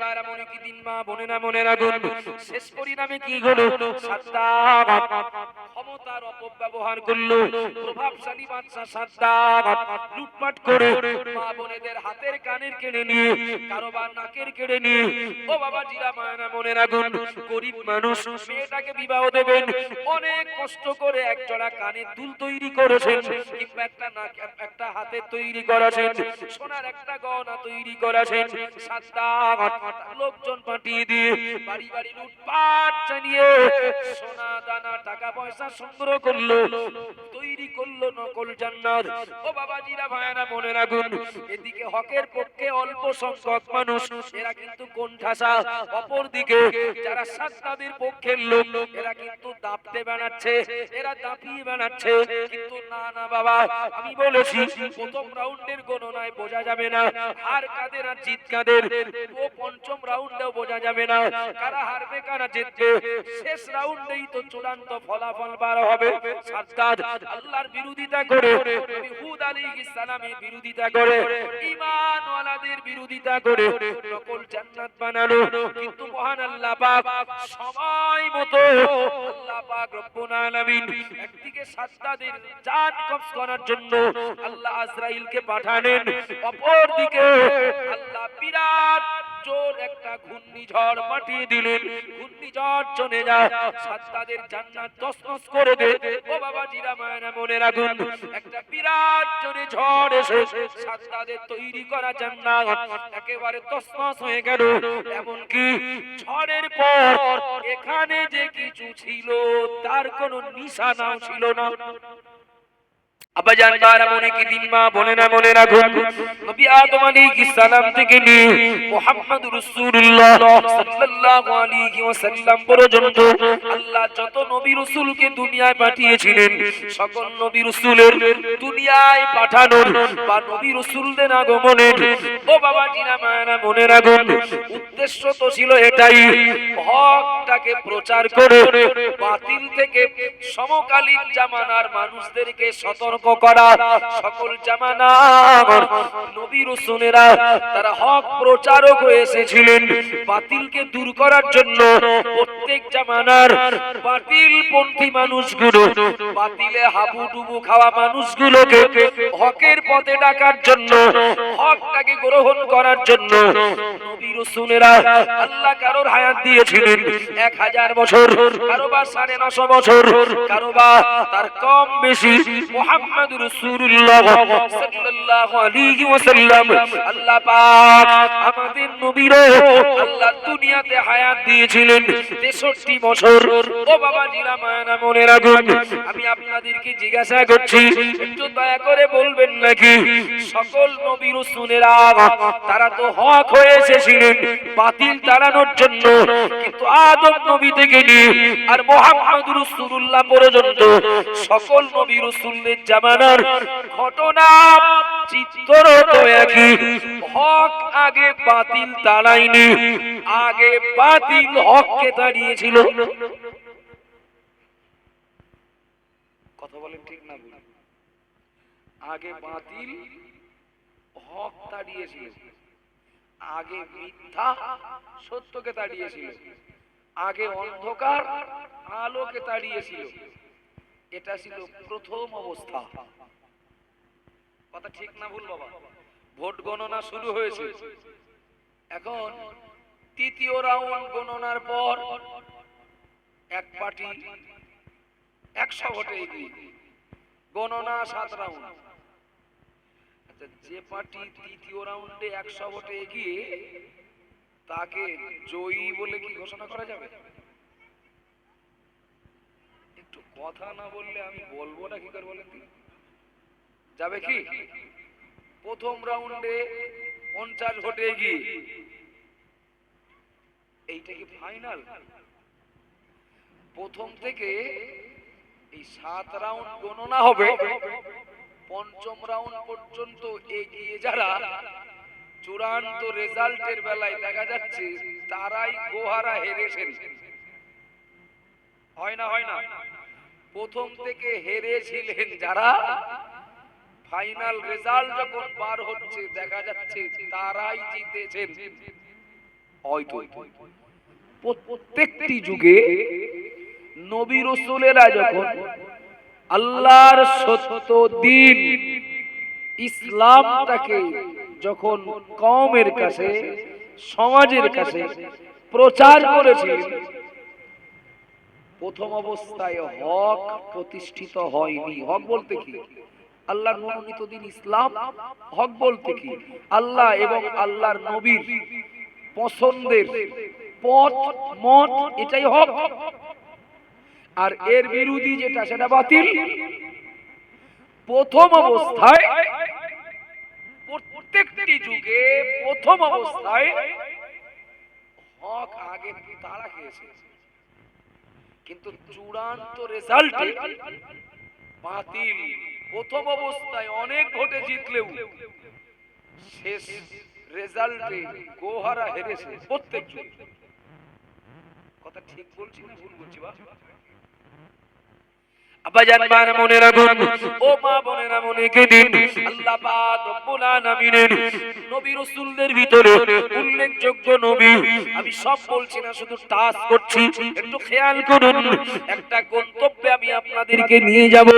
বারা মনে কি দিন মা বনে না মনে রাখুন শেষ পরিণামে কি হলো? ক্ষমতার অপব্যবহার করল। প্রভাবশালী বাদশা সাদ্দাম লুটপাট করে মা বোনেদের হাতের কানের কেড়ে নিয়ে কারোবার নাকের কেড়ে নিয়ে ও বাবা জিরা মায়না মনে রাখুন গরিব মানুষ মেয়েটাকে বিবাহ দেবেন অনেক কষ্ট করে কানের দুল তৈরি করেছেন কিংবা একটা নাক একটা হাতে তৈরি করেছেন সোনার একটা গহনা তৈরি করেছেন সাতটা লোকজন পাঠিয়ে দিয়ে বাড়ি বাড়ি লুটপাট চালিয়ে সোনা দানা টাকা পয়সা সংগ্রহ করল, তৈরি করল নকল জান্নাত। ও বাবাজিরা, ভাইয়ারা, মনে রাখুন, এদিকে হকের পক্ষে অল্প সংখ্যক মানুষ, এরা কিন্তু কোন ঠাসা অপর দিকে যারা সাতটাদের পক্ষের লোক, এরা কিন্তু দাপতে বেড়াচ্ছে এরা দাপিয়ে বেড়াচ্ছে কিন্তু না না, বাবা, আমি বলেছি, প্রথম রাউন্ডের গণনায় বোঝা যাবে না হার কাদের আর জিত কাদের। ও পঞ্চম রাউন্ডেও বোঝা যাবে না কারা হারবে, কারা জিতবে। শেষ রাউন্ডেই তো চূড়ান্ত ফলাফল বার হবে। সাদ্দাদ আল্লাহর বিরোধিতা করে নবী হুদ আলাইহিস সালামের বিরোধিতা করে, ঈমানওয়ালাদের বিরোধিতা করে, নকল জান্নাত বানালো কিন্তু মহান আল্লাহ পাক সময় মতো আল্লাহ পাক রব্বুল আলামিন একদিকে সাদ্দাদের জান কবজ করার জন্য আল্লাহ আজরাইলকে পাঠালেন অপর দিকে আল্লাহ বিরাট জোর একটা ঘূর্ণিঝড় পাঠিয়ে দিলেন। ঘূর্ণিঝড় চলে যায়। সাদ্দাদের জান্নাত তসনস করে দে। ও বাবা জিরা মায়না মনে রাখুন। একটা বিরাট জোরে ঝড় এসে সাদ্দাদের তৈরি করা জান্নাত একেবারে তসনস হয়ে গেল। এমন কি ঝড়ের পর এখানে যে কিছু ছিল, তার কোনো নিশানাও ছিল না। বারা মনে কি দিন মা বলে না মনে নবী আদম সালাম থেকে নিয়ে পর্যন্ত আল্লাহ যত নবী দুনিয়ায় পাঠিয়েছিলেন, সকল নবী দুনিয়ায় পাঠানোর বা নবী আগমনের, ও বাবা জিনা মায়েরা মনে উদ্দেশ্য তো ছিল এটাই, হকটাকে প্রচার করে, বাতিল থেকে সমকালীন জামানার মানুষদেরকে সতর্ক করা, সকল জামানা নবী রসুলেরা, তারা হক প্রচারক হয়ে এসেছিলেন। বাতিলকে দূর করার জন্য প্রত্যেক জামানার বাতিল পন্থী মানুষগুলো, বাতিলে হাবুডুবু খাওয়া মানুষগুলোকে হকের পথে ডাকার জন্য, হকটাকে গ্রহণ করার জন্য নবী আল্লাহ কারোর হায়াত দিয়েছিলেন। এক হাজার বছর কারও বা সাড়ে নশো বছর কারও বা তার কম বেশি, মোহাম্মদ রসুল্লাহ সাল্লাল্লাহু আলাইহি ওয়াসাল্লাম আল্লাহ পাক আমাদের নবীর আল্লাহ দুনিয়াতে হায়াত দিয়েছিলেন। 63 বছর। ও বাবা জিরা মায়না মনে রাখুন, আমি আপনাদেরকে জিজ্ঞাসা করছি, একটু দয়া করে বলবেন নাকি? সকল নবী রসুলেরা, তারা তো হক হয়ে এসেছিলেন, বাতিল তাড়ানোর জন্য। কিন্তু আদম নবী থেকে নিয়ে আর মোহাম্মদ রসুল্লাহ পর্যন্ত সকল নবী রসুলদের জামানার ঘটনা চিত্র তো একই। হক আগে বাতিল তাড়ায়নি, আগে বাতিল হককে তাড়িয়েছিল। কথা বলেন ঠিক না আগে বাতিল হক তাড়িয়েছিল আগে মিথ্যা সত্যকে তাড়িয়েছিল। আগে অন্ধকার আলোকে তাড়িয়েছিল। এটা ছিল প্রথম অবস্থা। কথা ঠিক না ভুল, বাবা? ভোট গণনা শুরু হয়েছে। এখন তৃতীয় রাউন্ড গণনার পর এক পার্টি একশো ভোটে গণনা সাত রাউন্ড। যে পার্টি তৃতীয় রাউন্ডে একশো ভোটে এগিয়ে তাকে জয়ী বলে কি ঘোষণা করা যাবে? একটু কথা না বললে আমি বলব না কি করে বলেন যাবে কি? প্রথম রাউন্ডে পঞ্চাশ ভোটে এগিয়ে। এইটা কি ফাইনাল? প্রথম থেকে এই সাত রাউন্ড গণনা হবে। পঞ্চম রাউন্ড পর্যন্ত এগিয়ে যারা, চূড়ান্ত রেজাল্টের বেলায় দেখা যাচ্ছে তারাই গোহারা হেরেছেন। হয় না হয় না? প্রথম থেকে হেরেছিলেন যারা ফাইনাল রেজাল্ট যখন পার হচ্ছে, দেখা যাচ্ছে তারাই জিতেছেন। প্রত্যেকটি যুগে নবী রসুলেরা যখন আল্লাহর সত্য দিন। ইসলামটাকে যখন কমের কাছে, সমাজের কাছে প্রচার করেছিলেন, প্রথম অবস্থায় হক প্রতিষ্ঠিত হয়নি। হক বলতে কি? আল্লাহর মনোনীত দিন ইসলাম। হক বলতে কি? আল্লাহ এবং আল্লাহর নবীর পছন্দের পথ, মত, এটাই হক। আর এর বিরোধী যেটা সেটা বাতিল। প্রথম অবস্থায় প্রত্যেকটি যুগে প্রথম অবস্থায় হক আগে তারা খেয়েছে। কিন্তু চূড়ান্ত রেজাল্টে বাতিল। প্রথম অবস্থায় অনেক ভোটে জিতলেও শেষ রেজাল্টে গোহারা হেরেছে প্রত্যেক কথা ঠিক বলছি না ভুল বলছি বা আব্বাজান মান মনে রাখুন ও মা, বোনেরা মনে দিন। আল্লাহ পাক রব্বুল আলামিনের নবী রাসূলদের ভিতরে উল্লেখযোগ্য নবী। আমি সব বলছি না, শুধু টাচ করছি। একটু খেয়াল করুন, একটা গন্তব্যে আমি আপনাদেরকে নিয়ে যাব।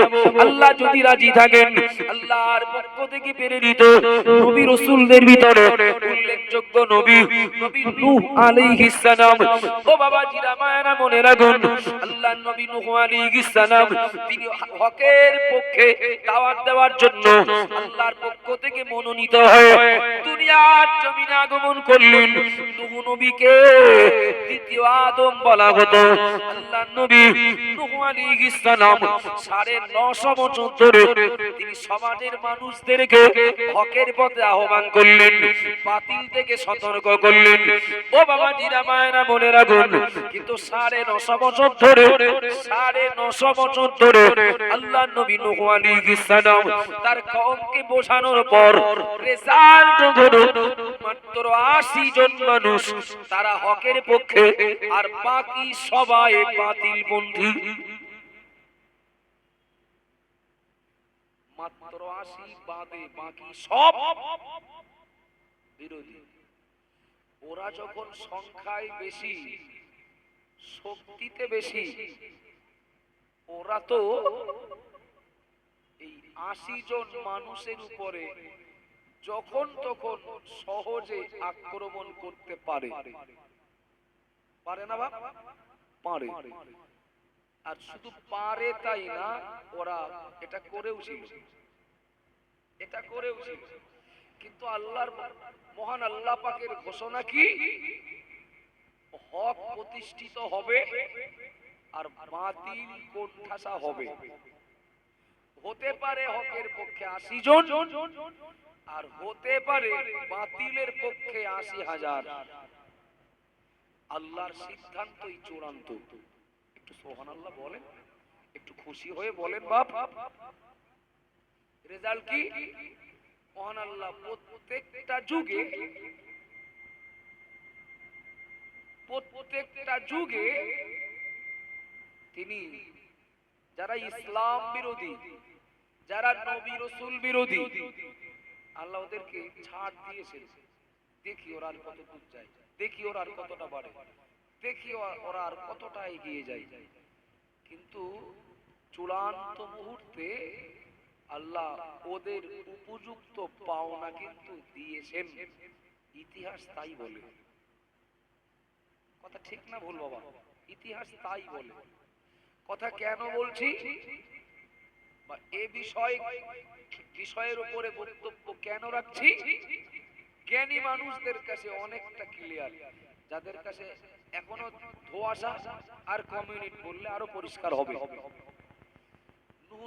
আল্লাহ যদি রাজি থাকেন, আল্লাহর পক্ষ থেকে প্রেরিত নবী রাসূলদের ভিতরে উল্লেখযোগ্য নবী নবী নূহ আলাইহিস সালাম। ও বাবা জিরা মায়েরা মনে রাখুন আল্লাহ নবী নূহ আলাইহিস সালাম তিনি হকের পক্ষে দাওয়াত দেওয়ার জন্য আল্লাহর পক্ষ থেকে মনোনীত হয়ে দুনিয়ার জমিনে আগমন করলেন। নূহ নবীকে দ্বিতীয় আদম বলা হতো। আল্লাহ নবী নূহ আলাইহিস সালাম 950 বছর ধরে তিনি সমাজের মানুষদেরকে হকের পথে আহ্বান করলেন, বাতিল থেকে সতর্ক করলেন। ও বাবা জিরা মায়েরা মনে রাখুন, কিন্তু সাড়ে নশো বছর ধরে, সাড়ে নশো বছর ধরে আল্লাহ নবী নূহ আলাইহিস সালাম তার কওমকে বোঝানোর পর রেজাল্ট হলো মাত্র 80 জন মানুষ তারা হকের পক্ষে আর বাকি সবাই বাতিল পন্থী মাত্র 80 বাদে বাকি সব বিরোধী। ওরা যখন সংখ্যায় বেশি, শক্তিতে বেশি ওরা তো এই আশি জন মানুষের উপরে যখন তখন সহজে আক্রমণ করতে পারে। পারে না বাপ? পারে। আর শুধু পারে তাই না, ওরা এটা করেও ছিল। এটা করেও ছিল। কিন্তু আল্লাহর মহান আল্লাহ পাকের ঘোষণা কি? হক প্রতিষ্ঠিত হবে আর বাতিল কোণঠাসা হবে। হতে পারে হকের পক্ষে আশি জন, আর হতে পারে বাতিলের পক্ষে আশি হাজার। আল্লাহর সিদ্ধান্তই চূড়ান্ত। একটু সোহান আল্লাহ বলেন, একটু খুশি হয়ে বলেন বাপ। রেজাল্ট কি? মহান আল্লাহ প্রত্যেকটা যুগে প্রত্যেকটা যুগে তিনি যারা ইসলাম বিরোধী, যারা নবী রসুল বিরোধী, আল্লাহ ওদেরকে ছাড় দিয়েছেন। দেখি ওরা আর কত দূর যায়, দেখি ওরা আর কতটা বাড়ে, দেখি ওরা- আর কতটা এগিয়ে যায়। কিন্তু চূড়ান্ত মুহূর্তে আল্লাহ ওদের উপযুক্ত পাওনা কিন্তু দিয়েছেন। ইতিহাস তাই বলে। কথা ঠিক না ভুল বাবা? ইতিহাস তাই বলে। কথা কেন বলছি? বা এ বিষয় বিষয়ের উপরে বক্তব্য কেন রাখছি? জ্ঞানী মানুষদের কাছে অনেকটা ক্লিয়ার যাদের কাছে এখনও ধোয়াশা আর কমিউনিট বললে আরও পরিষ্কার হবে।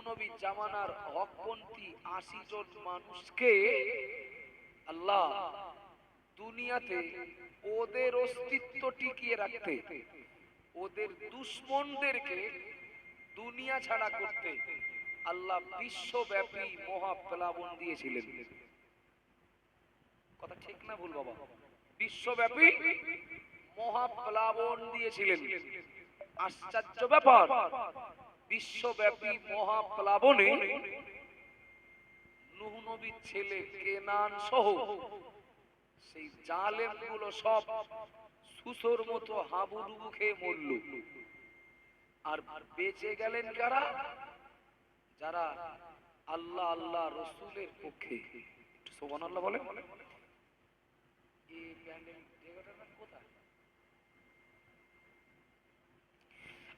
নবী জামানার হকপন্থী আশি জন মানুষকে আল্লাহ দুনিয়াতে ওদের অস্তিত্ব টিকিয়ে রাখতে ওদের দুশ্মনদেরকে দুনিয়া ছাড়া করতে আল্লাহ বিশ্বব্যাপী মহাপ্লাবন দিয়েছিলেন। কথা ঠিক না ভুল বাবা? বিশ্বব্যাপী মহাপ্লাবন দিয়েছিলেন। আশ্চর্য ব্যাপার, বিশ্বব্যাপী মহাপ্লাবনে নূহ নবীর ছেলে কেনান সহ সেই জালেম সব সুসোর মতো হাবুডুবু খেয়ে মরল। আর বেঁচে গেলেন কারা? যারা আল্লাহ আল্লাহ রসুলের পক্ষে। সোবান আল্লাহ বলে নাম কোথায়?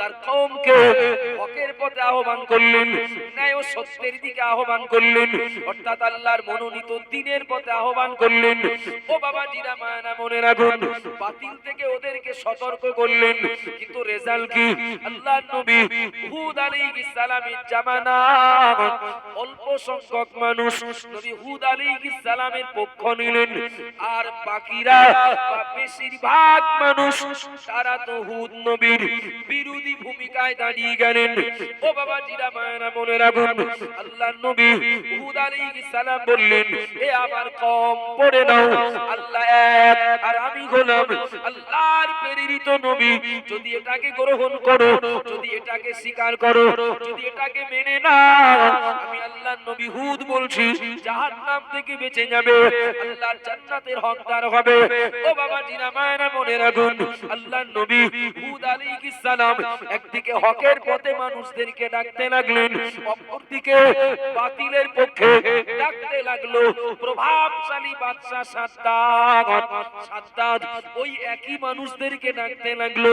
তার হকের পথে আহ্বান করলেন, ন্যায় সত্যের দিকে আহ্বান করলেন, অর্থাৎ আল্লাহর মনোনীত পথে আহ্বান করলেন। ও বাবা জিরা মনে রাখুন বাতিল থেকে ওদেরকে সতর্ক করলেন। কিন্তু কি? নবী হুদ জামানা, অল্প সংখ্যক মানুষ নবী হুদ পক্ষ নিলেন, আর বাকিরা বেশিরভাগ মানুষ, তারা তো হুদ নবীর বিরোধী ভূমিকায় দাঁড়িয়ে গেলেন। ও বাবা জিরা মায়েরা মনে রাখুন আল্লাহর নবী হুদ আলাইহিস সালাম বললেন হে আমার কম, পড়ে নাও। আল্লাহ এক আর আমি গোলাম। আল্লাহর প্রেরিত নবী, যদি এটাকে গ্রহণ করো, যদি এটাকে স্বীকার করো, যদি এটাকে মেনে না আমি আল্লাহর নবী হুদ বলছি, জাহান্নাম থেকে বেঁচে যাবে। আল্লাহর জান্নাতের হকদার হবে। ও বাবা জিনা মায়েরা মনে রাখুন আল্লাহর নবী হুদ আলাইহিস একদিকে হকের পথে মানুষদেরকে ডাকতে লাগলেন, অপরদিকে বাতিলের পক্ষে ডাকতে লাগল, প্রভাবশালী বাদশা সাদ্দাত সাদ্দাত ওই একই মানুষদেরকে ডাকতে লাগল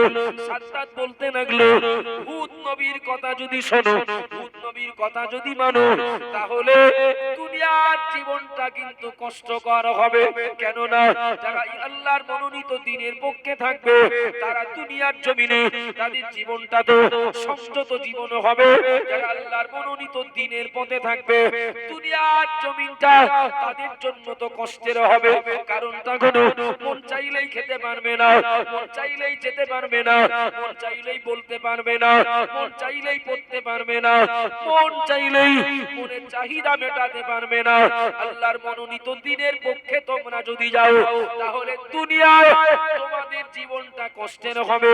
সাদ্দাত বলতে লাগল হুদ নবীর কথা যদি শোনো হুদ নবীর কথা যদি মানো, তাহলে দুনিয়ার জীবনটা কিন্তু কষ্টকর হবে। কেননা, যারা আল্লাহর মনোনীত দিনের পক্ষে থাকবে, তারা দুনিয়ার জমিনে তাদের জীবনটা তো সংযত জীবন হবে। যারা আল্লাহর মনোনীত দিনের পথে থাকবে, দুনিয়ার জমিনটা তাদের জন্য তো কষ্টের হবে। কারণটা কোনো মন চাইলেই খেতে পারবে না, মন চাইলেই যেতে পারবে না, মন চাইলেই বলতে পারবে না, মন চাইলেই পারবে না। মন চাইলেই মনের চাহিদা মেটাতে পারবে না। আল্লাহর মনোনীত দিনের পক্ষে তোমরা যদি যাও, তাহলে দুনিয়ায় তোমাদের জীবনটা কষ্টের হবে।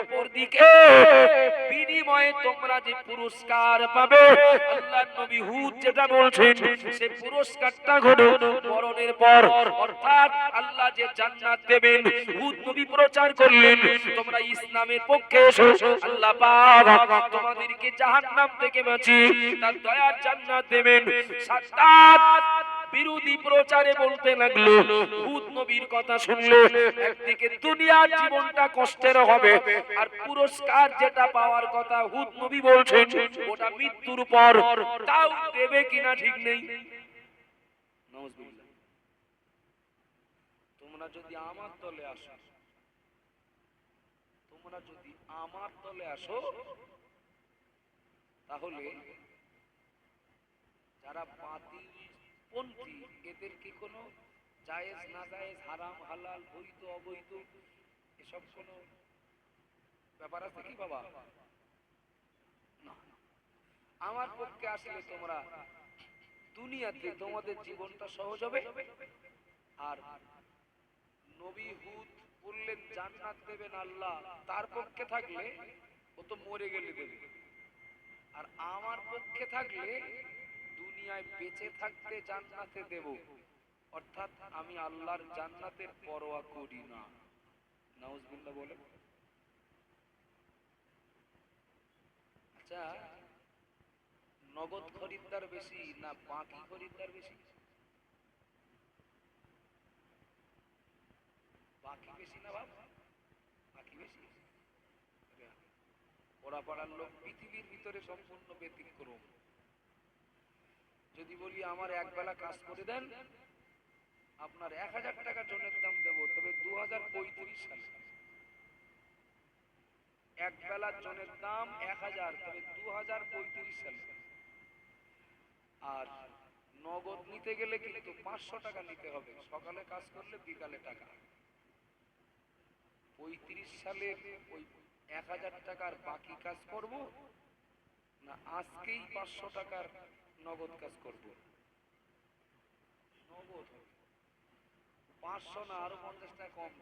অপরদিকে বিনিময়ে তোমরা যে পুরস্কার পাবে, আল্লাহর নবী হুদ যেটা বলছেন পুরস্কারটা হলো মরণের পর। অর্থাৎ আল্লাহ যে জান্নাত দেবেন, হুদ নবী প্রচার করলেন, তোমরা ইসলামের পক্ষে এসো, আল্লাহ তোমাদেরকে জাহান্নাম থেকে বাঁচিয়ে তার দয়ার জান্নাত দেবেন। সাত বিরোধী প্রচারে বলতে লাগল হুদ নবীর কথা শুনলে একদিকে দুনিয়ার জীবনটা কষ্টের হবে, আর পুরস্কার যেটা পাওয়ার কথা হুদ নবী বলছেন, ওটা মৃত্যুর পর তাও দেবে কিনা ঠিক নেই। তোমরা যদি আমার দলে আসো, তোমরা যদি আমার দলে আসো তাহলে যারা বাতিল পন্থী এদের কি কোনো জায়েজ, না জায়েজ, হারাম, হালাল, বৈধ, অবৈধ, এসব কোনো ব্যাপার আছে কি বাবা। আমার পক্ষে আসলে তোমরা দুনিয়াতে তোমাদের জীবনটা সহজ হবে। আর নবী হুদ বললেন, জান্নাত দেবেন আল্লাহ, তার পক্ষে থাকলে ও তো মরে গেলে দেবে। আর আমার পক্ষে থাকলে দুনিয়ায় বেঁচে থাকতে জান্নাতে দেব। অর্থাৎ আমি আল্লাহর জান্নাতের পরোয়া করি না। নাউজবিল্লাহ বলে আচ্ছা নগদ খরিদ্দার বেশি না বাকি খরিদ্দার বেশি? বাকি বেশি না বাবা বাকি বেশি ওরা পাড়ার লোক পৃথিবীর ভিতরে সম্পূর্ণ ব্যতিক্রম। যদি বলি আমার এক বেলা কাজ করে দেন, আপনার এক হাজার টাকা জনের দাম দেবো, তবে দু হাজার পঁয়ত্রিশ সালে। এক বেলার জনের দাম এক হাজার, তবে দু হাজার পঁয়ত্রিশ সালে। আর নগদ নিতে গেলে কিন্তু পাঁচশো টাকা নিতে হবে, সকালে কাজ করলে বিকালে টাকা। পঁয়ত্রিশ সালে ওই এক হাজার টাকার বাকি কাজ করব? না, আজকেই পাঁচশো টাকার নগদ কাজ করব? নগদ? পাঁচশো না, আরও পঞ্চাশ টাকা কম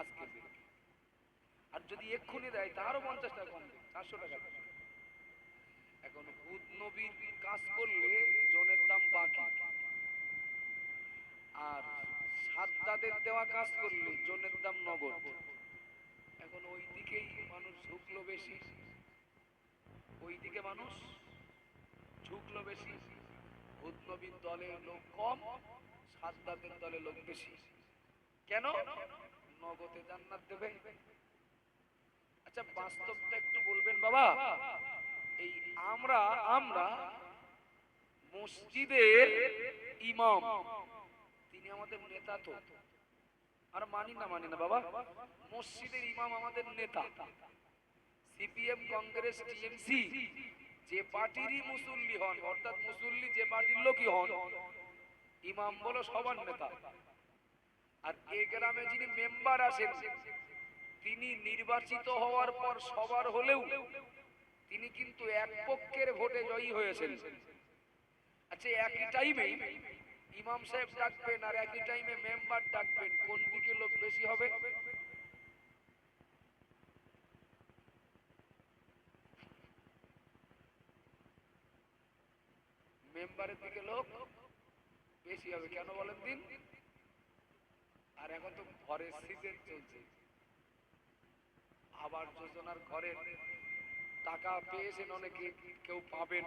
আজকে আর যদি এক্ষুনি দেয় তারও পঞ্চাশ টাকা কম চারশো টাকা এখন হুদ নবীর কাজ করলে জনের দাম বাকি। আর সাদ্দাদের দেওয়া কাজ করলে জনের দাম নগদ। এখন ওই মানুষ ঝুঁকলো বেশি। ওই দিকে মানুষ ঝুঁকলো বেশি। হুদ নবীর দলে লোক কম সাদ্দাদের দলে লোক বেশি। কেন? নগদে জান্নাত দেবে। আচ্ছা বাস্তবটা একটু বলবেন বাবা। এই আমরা আমরা মসজিদের ইমাম। তিনি আমাদের নেতা তো। আর মানি না মানি না, বাবা। মসজিদের ইমাম আমাদের নেতা। সিপিএম, কংগ্রেস, টিএমসি, যে পার্টিরই মুসল্লি হন, অর্থাৎ মুসল্লি যে পার্টির লোকই হন, ইমাম বলো সবার নেতা। আর এই গ্রামে যিনি মেম্বার আছেন, তিনি নির্বাচিত হওয়ার পর সবার হলেও তিনি কিন্তু এক পক্ষের ভোটে জয়ী হয়েছেন। আচ্ছা একই টাইমে ইমাম সাহেব ডাকবেন আর একই টাইমে মেম্বার ডাকবেন। কোন দিকে লোক বেশি হবে? মেম্বারের দিকে লোক বেশি হবে। কেন বলেন দিন? আর এখন তো ঘরের সিজন চলছে। আবার যোজনার ঘরের টাকা পেয়েছেন অনেকে, কেউ পাবেন।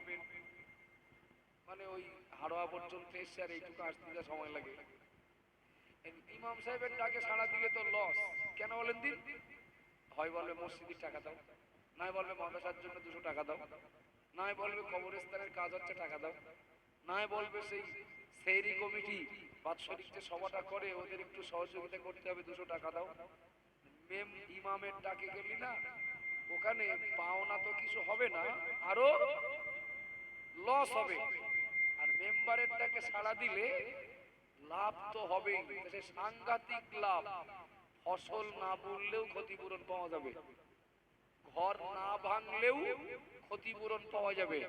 মানে ওই হাড়োয়া পর্যন্ত এসছে আর এইটুকু আসতে যা সময় লাগে। ইমাম সাহেবের ডাকে সাড়া দিলে তো লস কেন বলেন দিন? হয় বলবে মসজিদের টাকা দাও, নয় বলবে মাদ্রাসার জন্য দুশো টাকা দাও, নয় বলবে কবরস্থানের কাজ হচ্ছে টাকা দাও, নয় বলবে সেই সেইরি কমিটি বাৎসরিক যে সভাটা করে, ওদের একটু সহযোগিতা করতে হবে, দুশো টাকা দাও। মেম ইমামের ডাকে গেলি না, ওখানে পাওনা তো কিছু হবে না, আরও লস হবে। আর মেম্বারের ডাকে সাড়া দিলে লাভ তো হবেই। সাংঘাতিক লাভ। ফসল না বললেও ক্ষতিপূরণ পাওয়া যাবে। ঘর না ভাঙলেও ক্ষতিপূরণ পাওয়া যাবে।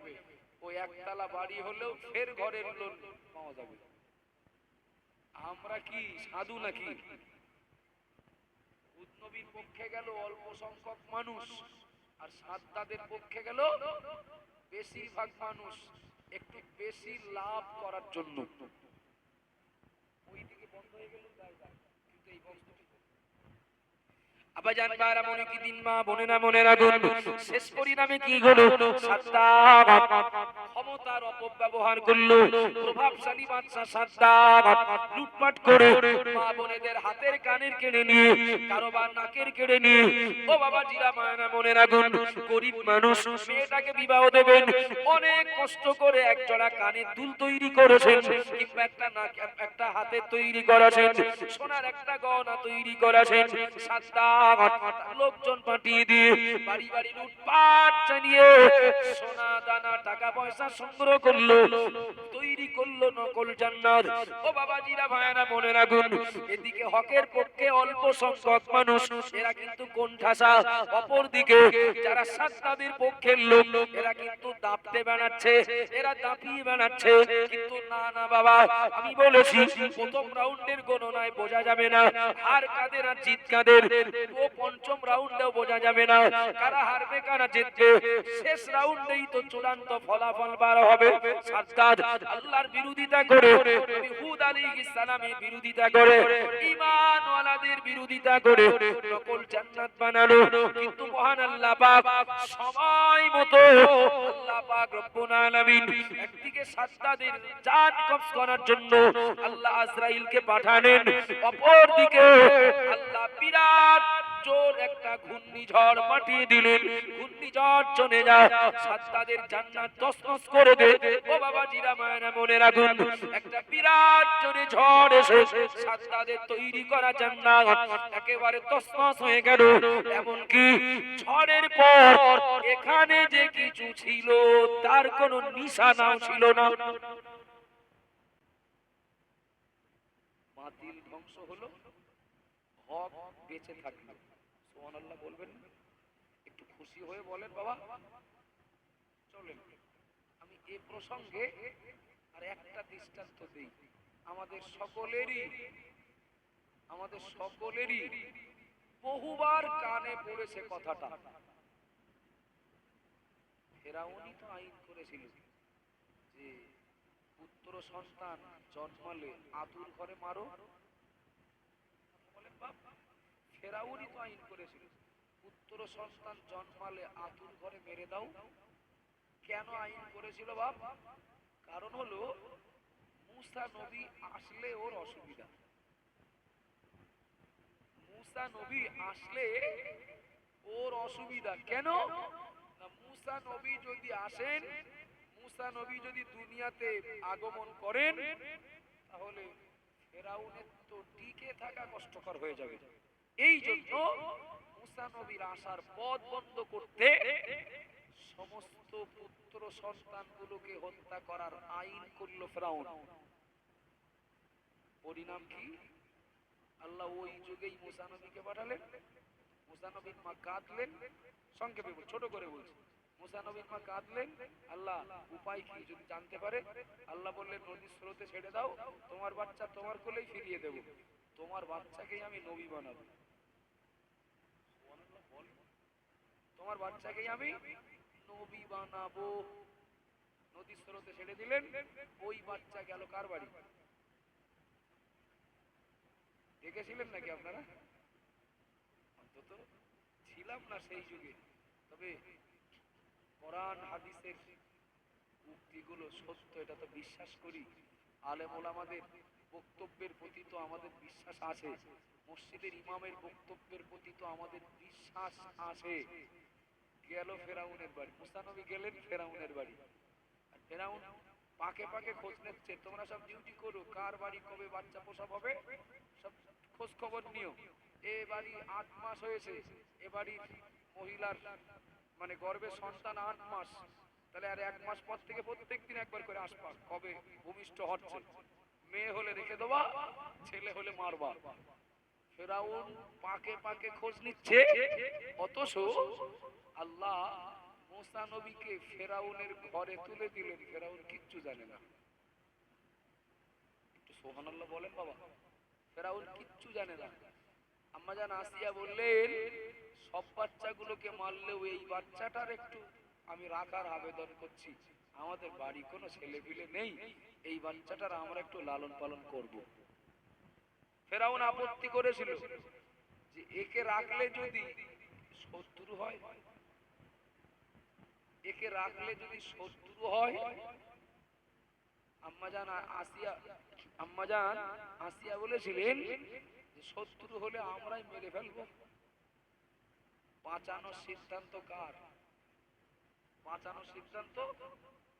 ওই একতলা বাড়ি হলেও ফের ঘরের লোন পাওয়া যাবে। আমরা কি সাধু নাকি? উদ্নবীর পক্ষে গেল অল্প সংখ্যক মানুষ, আর সাদ্দাদের পক্ষে গেল বেশিরভাগ মানুষ। একটু বেশি লাভ করার জন্য। ওইদিকে বন্ধ হয়ে আবার দিন মা মনে শেষ পরিণামে কি হলো সাদ্দাম ক্ষমতার অপব্যবহার করল। প্রভাবশালী সাদ্দাম লুটপাট করে বোনেদের হাতের কানের কেড়ে নিয়ে, কারোবার নাকের কেড়ে নিয়ে, ও বাবা জিরা মায়না মনে রাখুন গরিব মানুষ, মেয়েটাকে বিবাহ দেবেন। অনেক কষ্ট করে কানের দুল তৈরি করেছেন, কিংবা একটা নাক, একটা হাতে তৈরি করেছেন, সোনার একটা গহনা তৈরি করেছেন। সাদ্দাম লোকজন পাঠিয়ে দিয়ে বাড়ি বাড়ি লুটপাট চালিয়ে সোনা, দানা, টাকা পয়সা সংগ্রহ করল, তৈরি করল নকল জান্নাত। ও বাবাজিরা, ভাইয়ারা, মনে রাখুন, এদিকে হকের পক্ষে অল্প সংখ্যক মানুষ, এরা কিন্তু কোণঠাসা। অপর দিকে যারা সাদ্দাদের পক্ষের লোক, এরা কিন্তু দাপতে বেড়াচ্ছে এরা দাপিয়ে বেড়াচ্ছে কিন্তু না না, বাবা, আমি বলেছি, প্রথম রাউন্ডের গণনায় বোঝা যাবে না আর কাদের আর জিত কাদের। ও পঞ্চম রাউন্ডেও বোঝা যাবে না কারা হারবে, কারা জিতবে। শেষ রাউন্ডেই তো চূড়ান্ত ফলাফল বার হবে। সাদ্দাদ আল্লাহর বিরোধিতা করে নবী হুদ আলাইহিস সালামের বিরোধিতা করে ঈমান বিরোধিতা করে, নকল জান্নাত বানালো। কিন্তু মহান আল্লাহ পাক সময় মতো আল্লাহ পাক রব্বুল আলামিন একদিকে সাদ্দাদের জান কবজ করার জন্য আল্লাহ আজরাইলকে পাঠালেন অপর দিকে আল্লাহ বিরাট একটা ঘূর্ণিঝড় পাঠিয়ে দিলেন। ঘূর্ণিঝড় চলে যায়। জান্নাত তসনস করে দে ও বাবা মনে রাখুন একটা বিরাট জোরে ঝড় এসে তৈরি করা জান্নাত একেবারে তসনস হয়ে গেল। ঝড়ের পর এখানে যে কিছু ছিল, তার কোনো নিশানাও ছিল না। বাতিল ধ্বংস হলো। হক বেঁচে থাকল। আল্লাহ বলবেন, একটু খুশি হয়ে বলেন, বাবা। চলেন, আমি এ প্রসঙ্গে আর একটা দৃষ্টান্ত দিই। আমাদের সকলেরই আমাদের সকলেরই বহুবার কানে পড়েছে কথাটা। ফেরাউনি তো আইন করেছিল যে পুত্র সন্তান জন্মালে আতুর ঘরে মারো বলেন, বাপ তো আইন করেছিল। পুত্র সন্তান জন্মালে আতুর ঘরে মেরে দাও। কেন আইন করেছিল বাপ? কারণ হলো, মুসা নবী আসলে ওর অসুবিধা। মুসা নবী আসলে ওর অসুবিধা। কেন? মুসা নবী যদি আসেন, মুসা নবী যদি দুনিয়াতে আগমন করেন, তাহলে ফেরাউনের তো টিকে থাকা কষ্টকর হয়ে যাবে। এই জন্য মুসা নবীর আসার পথ বন্ধ করতে সমস্ত পুত্র সন্তানগুলোকে হত্যা করার আইন করল ফেরাউন। পরিণাম কি? আল্লাহ ওই যুগেই মুসা নবীকে পাঠালেন। মুসা নবীর মা কাঁদলেন। সংক্ষেপে ছোট করে বলছি। মুসা নবীর মা কাঁদলেন। আল্লাহ উপায় কি যদি জানতে পারে? আল্লাহ বললেন নদীর স্রোতে ছেড়ে দাও। তোমার বাচ্চা তোমার কোলেই ফিরিয়ে দেব। তোমার বাচ্চাকেই আমি নবী বানাবো সুবহানাল্লাহ বল। তোমার বাচ্চাকেই আমি নবী বানাবো। নদীর স্রোতে ছেড়ে দিলেন, ওই বাচ্চা গেল কার বাড়ি? দেখেছিলেন নাকি আপনারা? অন্তত ছিলাম না সেই যুগে। তবে কোরআন, হাদিসের উক্তিগুলো সত্য, এটা তো বিশ্বাস করি। আলেম ওলামাদের বক্তব্যের প্রতি তো আমাদের বিশ্বাস আছে মসজিদের ইমামের বক্তব্যের প্রতি তো আমাদের বিশ্বাস আছে গেল ফেরাউনের বাড়ি। গেলেন ফেরাউনের বাড়ি। ফেরাউন পাকে পাকে খোঁজ নিচ্ছে, তোমরা সব ডিউটি করো, কার বাড়ি, কবে বাচ্চা প্রসব হবে? সব খোঁজ খবর নিও। এ বাড়ি আট মাস হয়েছে, এ বাড়ির মহিলার মানে গর্ভে সন্তান আট মাস। তাহলে আর এক মাস পর থেকে প্রত্যেক দিন একবার করে আসবা, কবে ভূমিষ্ঠ হচ্ছে মেয়ে হলে রেখে দেবা, ছেলে হলে মারবা। ফেরাউন পাকে পাকে খোঁজ নিচ্ছে, অথচ আল্লাহ মোসা নবীকে ফেরাউনের ঘরে তুলে দিলেন। ফেরাউন কিচ্ছু জানে না। সোহানাল্লাহ বলেন বাবা। ফেরাউন কিচ্ছু জানে না। আম্মা জান আসিয়া বললেন, সব বাচ্চাগুলোকে মারলেও এই বাচ্চাটার একটু আমি রাখার আবেদন করছি। আমাদের বাড়ি কোনো ছেলেপিলে নেই। এই বাচ্চাটার আমরা একটু লালন পালন করব। ফেরাউন আপত্তি করেছিল যে একে রাখলে যদি শত্রু হয়, একে রাখলে যদি শত্রু হয় আম্মাজান আসিয়া আম্মাজান আসিয়া বলেছিলেন যে শত্রু হলে আমরাই মেরে ফেলব। বাঁচানোর সিদ্ধান্ত কার? বাঁচানোর সিদ্ধান্ত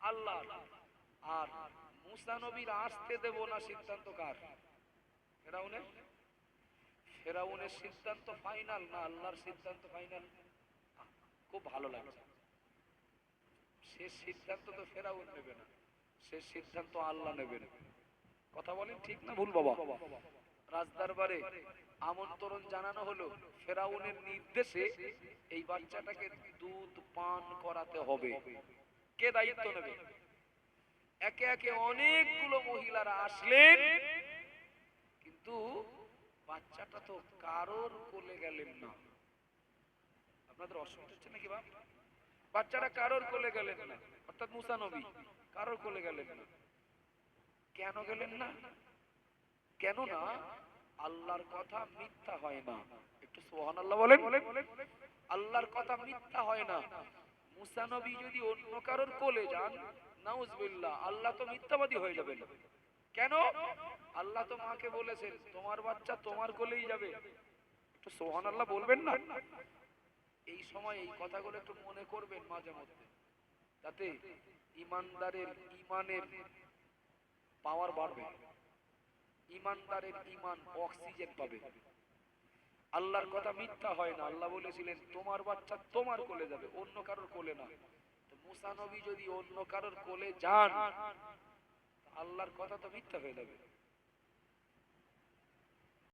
আল্লাহ আর মুসা নবীর আসতে দেব না সিদ্ধান্ত কার? ফেরাউনের? ফেরাউনের সিদ্ধান্ত ফাইনাল না আল্লাহর সিদ্ধান্ত ফাইনাল খুব ভালো লাগছে। সে সিদ্ধান্ত তো ফেরাউন নেবে না। সে সিদ্ধান্ত আল্লাহ নেবেন। কথা বলেন ঠিক না ভুল বাবা? রাজদরবারে আমন্ত্রণ জানানো হলো, ফেরাউনের নির্দেশে এই বাচ্চাটাকে দুধ, পান করাতে হবে। কে দায়িত্ব নেবে? একে একে অনেকগুলো মহিলারা আসলেন। কিন্তু বাচ্চাটা তো কারোর কোলে গেলেন না। আপনাদের অসুবিধা হচ্ছে নাকি বাপ? বাচ্চাটা কারোর কোলে গেলেন না। অর্থাৎ মুসা নবী, কারোর কোলে গেলেন না। কেন গেলেন না? কেন না আল্লাহর কথা মিথ্যা হয় না। একটু সোহান আল্লাহ বলেন। আল্লাহর কথা মিথ্যা হয় না। মুসা নবী যদি অন্য কারোর কোলে যান, নাউজবিল্লাহ, আল্লাহ তো মিথ্যাবাদী হয়ে যাবেন। কেন? আল্লাহ তো মাকে বলেছেন, তোমার বাচ্চা তোমার কোলেই যাবে। একটু সোহান আল্লাহ বলবেন না? এই সময় এই কথাগুলো একটু মনে করবেন মাঝে মধ্যে। যাতে ইমানদারের ইমানের পাওয়ার বাড়বে। ইমানদারের ইমান অক্সিজেন পাবে। আল্লাহর কথা মিথ্যা হয় না। আল্লাহ বলেছিলেন, তোমার বাচ্চা তোমার কোলে যাবে, অন্য কারোর কোলে না। তো মুসা যদি অন্য কারোর কোলে যান আল্লাহর কথা তো মিথ্যা হয়ে যাবে।